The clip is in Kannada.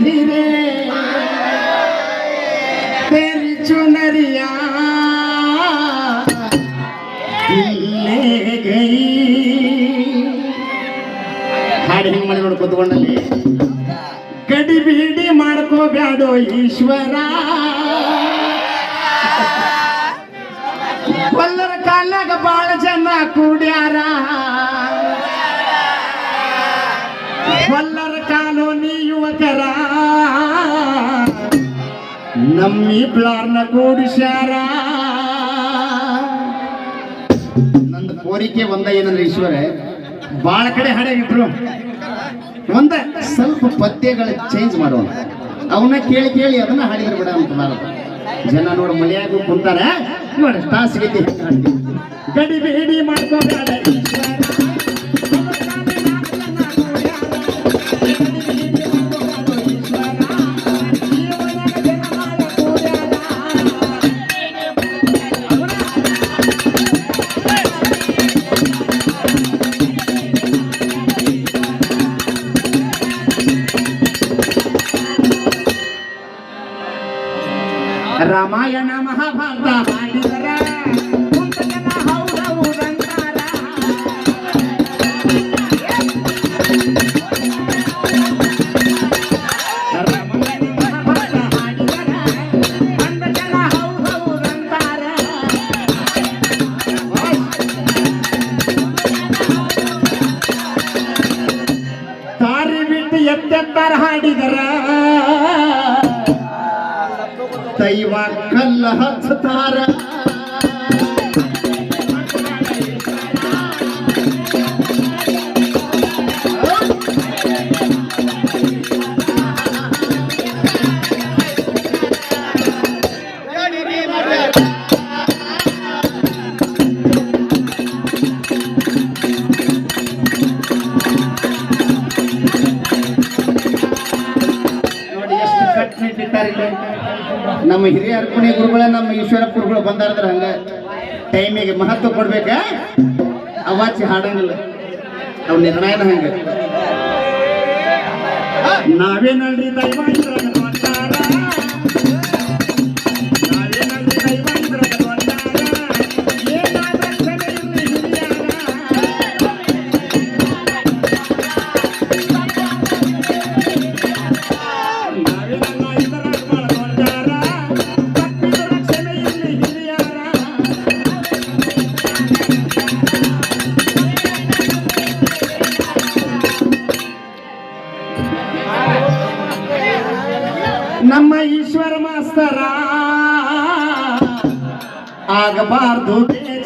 धीरे धीरे तेरी चुनरिया दिल ले गई ಹಾಡು ಹಿಂಗ್ ಮಾಡಿ ನೋಡಿ ಕೂತ್ಕೊಂಡಲ್ಲಿ ಗಡಿ ಬೀಡಿ ಮಾಡ್ಕೋಬ್ಯಾಡೋ ಈಶ್ವರ ಕೊಲ್ಲರ ಕಾಲಾಗ ಬಾಳ ಜನ ಕೂಡ್ಯಾರ ಕೊಲ್ಲರ ಕಾಲೋನಿ ಯುವಕರ ನಮ್ಮಿಬ್ಳಾರ್ನ ಕೂಡಿಸ್ಯಾರ. ನಂದು ಕೋರಿಕೆ ಒಂದ ಏನಂದ್ರೆ ಈಶ್ವರೇ, ಬಾಳ ಕಡೆ ಹಾಡಾಗಿಟ್ರು ಒಂದ, ಸ್ವಲ್ಪ ಪದ್ಯಗಳ ಚೇಂಜ್ ಮಾಡೋಣ. ಅವನ್ನ ಕೇಳಿ ಕೇಳಿ ಅದನ್ನ ಹಾಡಿದ್ರು ಬಿಡ ಅಂತ ಮಾಡ ಜನ ನೋಡಿ ಮಳೆಯಾಗ ಕುಂತಾರ. ನೋಡಿ, ತಾಸಿಗೆ ಗಡಿ ಬೇಡಿ ಮಾಡ್ಕೋಬೇಡ రామాయణ మహాభారత. పాడిదరా ದೈವ ಕಲ್ಲ ಹಚ್ಚತಾರ ನಮ್ಮ ಹಿರಿಯ ಅರ್ಪಣೆ ಗುರುಗಳ, ನಮ್ಮ ಈಶ್ವರ ಗುರುಗಳು ಬಂದಾರ್ದ್ರ ಹಂಗ ಟೈಮಿಗೆ ಮಹತ್ವ ಕೊಡ್ಬೇಕ? ಅವಾಚಿ ಹಾಡಂಗಿಲ್ಲ. ಅವ್ ನಿರ್ಣಯನ ಹಂಗ. ನಾವೇ ನಲ್ರಿ ಮಾಸ್ತರ ಆಗಬಾರ್ದು ಬೇರೆ